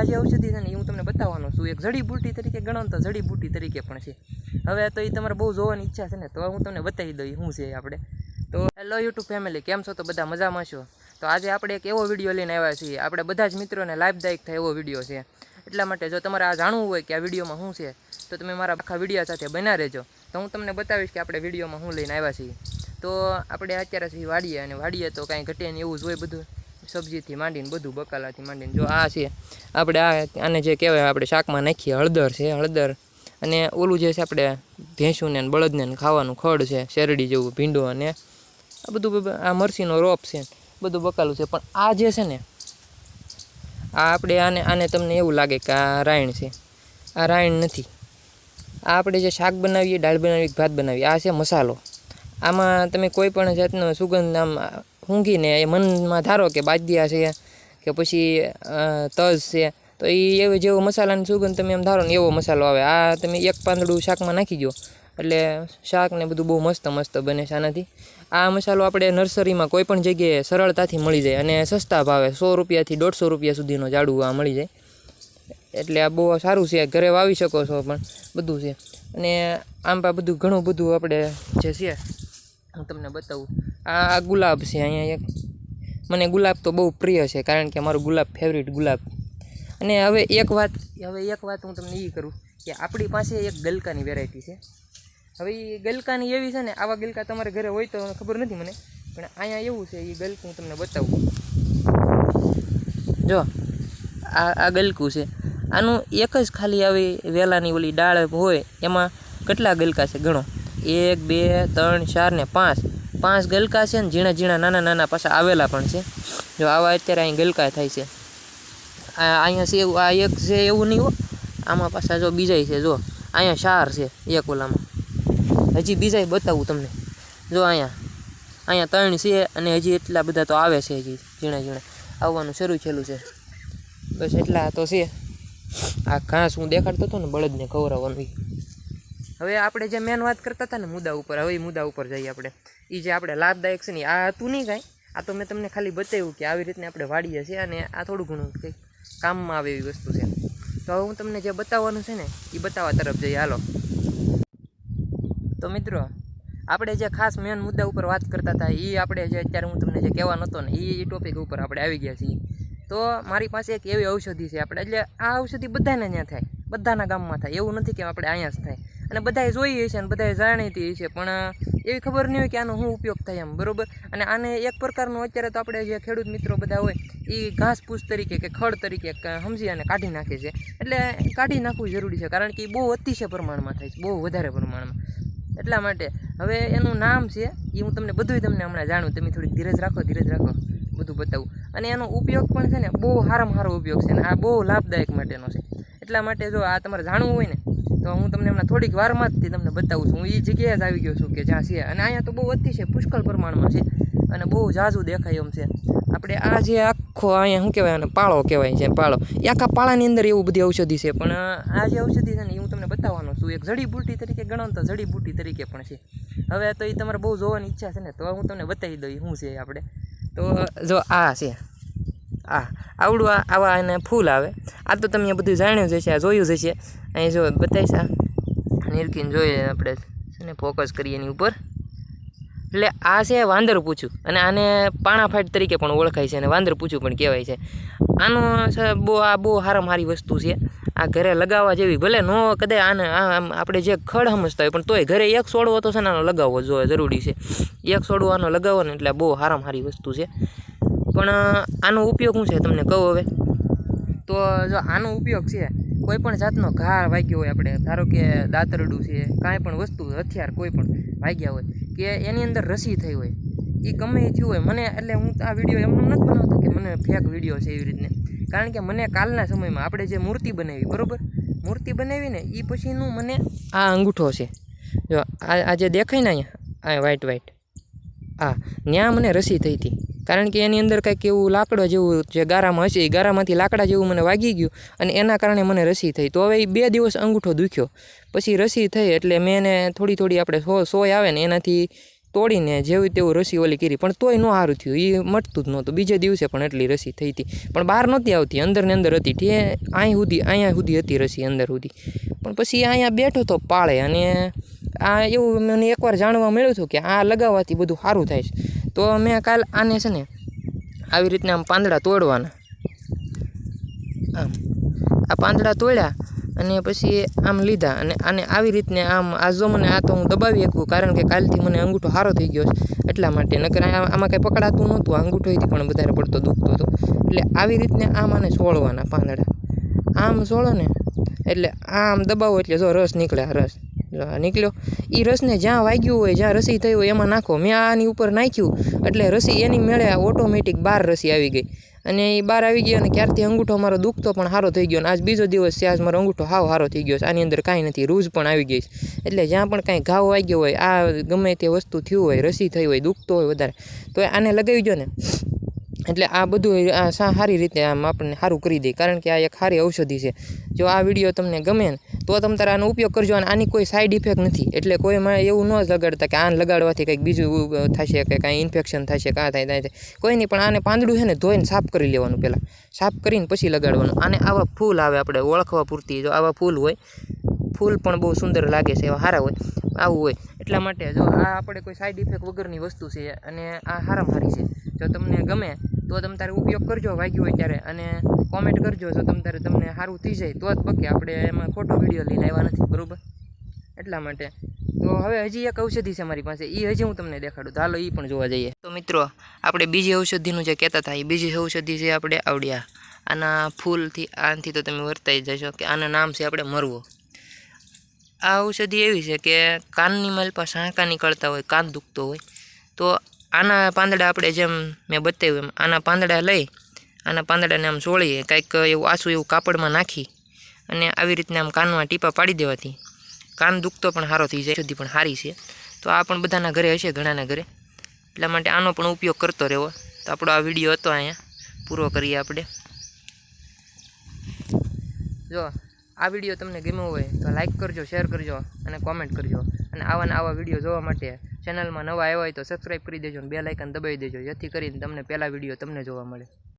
આ જે ઔષધિ છે ને એ હું તમને બતાવવાનો છું. એક જડીબુટી તરીકે ગણો તો જડીબુટી તરીકે પણ છે. હવે તો એ તમારે બહુ જોવાની ઈચ્છા છે ને, તો હું તમને બતાવી દઉં શું છે આપણે. તો હેલો યુટ્યુબ ફેમિલી, કેમ છો? તો બધા મજામાં છો? તો આજે આપણે એક એવો વીડિયો લઈને આવ્યા છીએ. આપણે બધા જ મિત્રોને લાભદાયક થાય એવો વીડિયો છે. એટલા માટે જો તમારે આ જાણવું હોય કે આ વિડીયોમાં શું છે, તો તમે મારા આખા વીડિયો સાથે બના રહેજો. તો હું તમને બતાવીશ કે આપણે વિડીયોમાં શું લઈને આવ્યા છીએ. તો આપણે અત્યારે છીએ વાડીએ, અને વાડીએ તો કાંઈ ઘટે ને એવું જ હોય બધું. સબ્જીથી માંડીને, બધું બકાલાથી માંડીને. જો આ છે, આપણે આ આને જે કહેવાય, આપણે શાકમાં નાખીએ, હળદર છે, હળદર. અને ઓલું જે છે આપણે ભેંસુને બળદને ખાવાનું ખડ છે, શેરડી જેવું, ભીંડો અને આ બધું આ મરસીનો રોપ છે, બધું બકાલું છે. પણ આ જે છે ને, આ આપણે આને આને તમને એવું લાગે કે આ રાયણ છે. આ રાયણ નથી. આ આપણે જે શાક બનાવીએ, દાળ બનાવીએ ભાત બનાવીએ, આ છે મસાલો. આમાં તમે કોઈ પણ જાતનો સુગંધ, આમ ઊંઘીને એ મનમાં ધારો કે બાજિયા છે, કે પછી તજ છે, તો એ એવો જેવો મસાલાની સુગંધ તમે એમ ધારો ને એવો મસાલો આવે. આ તમે એક પાંદડું શાકમાં નાખી દો એટલે શાક ને બધું બહુ મસ્ત મસ્ત બને છે આનાથી. આ મસાલો આપણે નર્સરીમાં કોઈ પણ જગ્યાએ સરળતાથી મળી જાય અને સસ્તા ભાવે, સો રૂપિયાથી દોઢસો રૂપિયા સુધીનો જાડું આ મળી જાય. એટલે આ બહુ સારું છે, ઘરે વાવી શકો છો પણ બધું છે. અને પા બધું ઘણું બધું આપણે જે છે, હું તમને બતાવું. આ ગુલાબ છે અહીંયા એક. મને ગુલાબ તો બહુ પ્રિય છે, કારણ કે મારું ગુલાબ ફેવરિટ ગુલાબ. અને હવે એક વાત હવે એક વાત હું તમને એ કરું કે આપણી પાસે એક ગલકાની વેરાયટી છે. હવે એ ગલકાની એવી છે ને, આવા ગલકા તમારે ઘરે હોય તો ખબર નથી મને, પણ અહીંયા એવું છે એ ગલકું હું તમને બતાવું. જો, આ આ ગલકું છે. આનું એક જ ખાલી આવી વેલાની ઓલી ડાળ હોય, એમાં કેટલા ગલકા છે, ગણો? એક, બે, ત્રણ, ચાર ને પાંચ. પાંચ ગલકા છે ને ઝીણા ઝીણા નાના નાના પાછા આવેલા પણ છે. જો આવા અત્યારે અહીં ગલકા થાય છે. અહીંયા છે આ એક છે એવું નહીં હો. આમાં પાછા જો બીજાય છે, જો. અહીંયા શાર છે એક ઓલામાં. હજી બીજાય બતાવું તમને. જો અહીંયા અહીંયા ત્રણ છે અને હજી એટલા બધા તો આવે છે હજી ઝીણા ઝીણા. આવવાનું શરૂ થયેલું છે. બસ એટલા તો છે. આ ઘાસ હું દેખાડતો હતો ને બળદને ખવડાવવાનું. હવે આપણે જે મેન વાત કરતા હતા ને મુદ્દા ઉપર, હવે એ મુદ્દા ઉપર જઈએ આપણે. એ જે આપણે લાભદાયક છે ને આ હતું નહીં કાંઈ. આ તો મેં તમને ખાલી બતાવ્યું કે આવી રીતને આપણે વાડીએ છીએ અને આ થોડું ઘણું કંઈક કામમાં આવે એવી વસ્તુ છે. તો હવે હું તમને જે બતાવવાનું છે ને એ બતાવવા તરફ જઈએ. હાલો. તો મિત્રો, આપણે જે ખાસ મેન મુદ્દા ઉપર વાત કરતા હતા એ આપણે જે અત્યારે હું તમને જે કહેવાનો હતો ને એ ટોપિક ઉપર આપણે આવી ગયા છીએ. તો મારી પાસે એક એવી ઔષધિ છે આપણે, એટલે આ ઔષધિ બધાને ત્યાં થાય, બધાના ગામમાં થાય. એવું નથી કે આપણે અહીંયા જ થાય. અને બધાએ જોઈએ છે અને બધાએ જાણીતી છે. પણ એવી ખબર નહીં હોય કે આનો શું ઉપયોગ થાય એમ, બરોબર? અને આને એક પ્રકારનું અત્યારે તો આપણે જે ખેડૂત મિત્રો બધા હોય એ ઘાસફૂસ તરીકે કે ખડ તરીકે સમજી અને કાઢી નાખે છે. એટલે કાઢી નાખવું જરૂરી છે, કારણ કે એ બહુ અતિશય પ્રમાણમાં થાય છે, બહુ વધારે પ્રમાણમાં. એટલા માટે હવે એનું નામ છે એ હું તમને બધુંય તમને હમણાં જાણું, તમે થોડીક ધીરજ રાખો ધીરજ રાખો, બધું બતાવું. અને એનો ઉપયોગ પણ છે ને, બહુ સારામાં સારો ઉપયોગ છે અને આ બહુ લાભદાયક માટેનો છે. એટલા માટે જો આ તમારે જાણવું હોય ને, તો હું તમને હમણાં થોડીક વારમાં જ તમને બતાવું છું. હું એ જગ્યાએ જ આવી ગયો છું કે જ્યાં છે અને અહીંયા તો બહુ અતિશય પુષ્કળ પ્રમાણમાં છે. અને બહુ ઝાઝું દેખાય એમ છે. આપણે આ જે આખો અહીંયા શું કહેવાય, આને પાળો કહેવાય છે, પાળો. એ આખા પાળાની અંદર એવું બધી ઔષધિ છે, પણ આ જે ઔષધિ છે ને એ હું તમને બતાવવાનો છું. એક જડીબુટી તરીકે ગણો તો તરીકે પણ છે. હવે તો એ તમારે બહુ જોવાની ઈચ્છા છે ને, તો હું તમને બતાવી દઉં શું છે આપણે. તો જો આ છે. આ આવડું આ આવા એને ફૂલ આવે. આ તો તમે બધું જાણ્યું જ હશે, આ જોયું જ હશે. અહીં જો બતાવીશ આ નિરખીને જોઈએ આપણે છે ફોકસ કરીએ એની ઉપર. એટલે આ છે વાંદર પૂછું, અને આને પાણા ફાટ તરીકે પણ ઓળખાય છે, અને વાંદર પૂછું પણ કહેવાય છે. આનો બહુ, આ બહુ સારામાં સારી વસ્તુ છે. આ ઘરે લગાવવા જેવી, ભલે નો કદાચ આને આમ આપણે જે ખડ સમજતા હોય, પણ તોય ઘરે એક સોડવો તો છે ને આનો લગાવવો જોઈએ, જરૂરી છે. એક સોડવો આનો લગાવો ને એટલે બહુ સારામાં સારી વસ્તુ છે. પણ આનો ઉપયોગ શું છે તમને કહું હવે? તો, જો આનો ઉપયોગ છે, કોઈ પણ જાતનો ઘા વાગ્યો હોય આપણે, ધારો કે દાતરડું છે, કાંઈ પણ વસ્તુ, હથિયાર કોઈ પણ વાગ્યા હોય, કે એની અંદર રસી થઈ હોય એ ગમે થયું હોય, મને એટલે હું આ વીડિયો એમનો નથી બનાવતો કે મને ફેક વીડિયો છે એવી રીતને. કારણ કે મને કાલના સમયમાં આપણે જે મૂર્તિ બનાવી, બરાબર? મૂર્તિ બનાવી ને એ પછીનું મને આ અંગૂઠો છે. જો, આ જે દેખાય ને અહીંયા, આ વ્હાઈટ વ્હાઈટ હા ત્યાં મને રસી થઈ હતી. કારણ કે એની અંદર કંઈક એવું લાકડો જેવું જે ગારામાં હશે, એ ગારામાંથી લાકડા જેવું મને વાગી ગયું અને એના કારણે મને રસી થઈ. તો હવે એ બે દિવસ અંગૂઠો દુખ્યો. પછી રસી થઈ એટલે મેં એને થોડી થોડી આપણે સો સોય આવે ને એનાથી તોડીને જેવી તેવું રસી ઓલી કરી, પણ તોય ન સારું થયું. એ મટતું જ નહોતું. બીજે દિવસે પણ એટલી રસી થઈ હતી. પણ બહાર નહોતી આવતી. અંદરને અંદર હતી. ઠે અહીં સુધી અહીંયા સુધી હતી રસી અંદર સુધી. પણ પછી અહીંયા બેઠો તો પાળે અને આ એવું મને એકવાર જાણવા મળ્યું હતું કે આ લગાવવાથી બધું સારું થાય છે. તો મેં કાલ આને છે ને આવી રીતના આમ પાંદડા તોડવાના. આમ. આ પાંદડા તોડ્યા અને પછી આમ લીધા. અને આને આવી રીતને આમ આ જો મને આ તો હું દબાવી શકું, કારણ કે કાલથી મને અંગૂઠો સારો થઈ ગયો છે એટલા માટે. નકર આમાં કંઈ પકડાતું નહોતું. અંગૂઠોથી પણ વધારે પડતો દુખતો હતો. એટલે આવી રીતને આમ આને સોળવાના પાંદડા. આમ સોળો ને? એટલે આમ દબાવો એટલે જો રસ નીકળે રસ. નીકળ્યો. એ રસને જ્યાં વાગ્યું હોય, જ્યાં રસી થઈ હોય, એમાં નાખો. મેં આની ઉપર નાખ્યું. એટલે રસી એની મેળે ઓટોમેટિક બાર રસી આવી ગઈ. અને એ બહાર આવી ગયો અને ક્યારથી અંગૂઠો મારો દુખતો પણ સારો થઈ ગયો અને આજ બીજો દિવસ છે, આજ મારો અંગૂઠો હાવ સારો થઈ ગયો છે. આની અંદર કાંઈ નથી, રૂઝ પણ આવી ગઈ છે. એટલે જ્યાં પણ કાંઈ ઘાવ વાગ્યો હોય, આ ગમે તે વસ્તુ થયું હોય, રસી થઈ હોય, દુખતો હોય વધારે, તો આને લગાવી ગયો ને. એટલે આ બધું, આ સારી રીતે આમ આપણને સારું કરી દે. કારણ કે આ એક સારી ઔષધિ છે. જો આ વીડિયો તમને ગમે ને, તો તમે તારે આનો ઉપયોગ કરજો અને આની કોઈ સાઈડ ઇફેક્ટ નથી. એટલે કોઈમાં એવું ન લગાડતા કે આને લગાડવાથી કંઈક બીજું થશે કે કાંઈ ઇન્ફેક્શન થશે, કાં થાય થાય. કોઈ નહીં, પણ આને પાંદડું છે ને ધોઈને સાફ કરી લેવાનું પહેલાં. સાફ કરીને પછી લગાડવાનું. આને આવા ફૂલ આવે આપણે ઓળખવા પૂરતી, જો આવા ફૂલ હોય, ફૂલ પણ બહુ સુંદર લાગે છે, એવા સારા હોય, આવું હોય. એટલા માટે જો આ આપણે કોઈ સાઈડ ઇફેક્ટ વગરની વસ્તુ છે અને આ હારામાં હારી છે. જો તમને ગમે તો તમે તારે ઉપયોગ કરજો વાગ્યું હોય ત્યારે અને કોમેન્ટ કરજો જો તમે તારે તમને સારું થઈ જાય તો જ પકે. આપણે એમાં ખોટો વીડિયો લઈને આવ્યા નથી, બરાબર? એટલા માટે. તો હવે હજી એક ઔષધિ છે મારી પાસે. એ હજી હું તમને દેખાડું. તો હાલો એ પણ જોવા જઈએ. તો મિત્રો, આપણે બીજી ઔષધિનું જે કહેતા હતા એ બીજી ઔષધિ છે આપણે આવડ્યા. આના ફૂલથી, આનાથી તો તમે વર્તાઈ જશો કે આના નામ છે આપણે મરવો. આ ઔષધિ એવી છે કે કાનની માલપા સાંકા નીકળતા હોય, કાન દુખતો હોય. તો આના પાંદડા આપણે જેમ મેં બતાવ્યું એમ, આના પાંદડા લઈ, આના પાંદડાને આમ સોળીએ કાંઈક એવું આસું એવું કાપડમાં નાખી અને આવી રીતના આમ કાનમાં ટીપા પાડી દેવાથી. કાન દુખતો પણ સારો થઈ જાય, સુધી પણ સારી છે. તો આ પણ બધાના ઘરે હશે, ઘણાના ઘરે. એટલા માટે આનો પણ ઉપયોગ કરતો રહેવો. તો આપણો આ વીડિયો હતો અહીંયા. પૂરો કરીએ આપણે. જો, આ વીડિયો તમને ગમ્યો હોય તો લાઈક કરજો, શેર કરજો અને કોમેન્ટ કરજો. અને આવા આવા વીડિયો જોવા માટે ચેનલમાં નવા આવ્યા હોય તો સબસ્ક્રાઈબ કરી દેજો અને બે લાઇકન દબાવી દેજો, જેથી કરીને તમને પહેલા વીડિયો તમને જોવા મળે.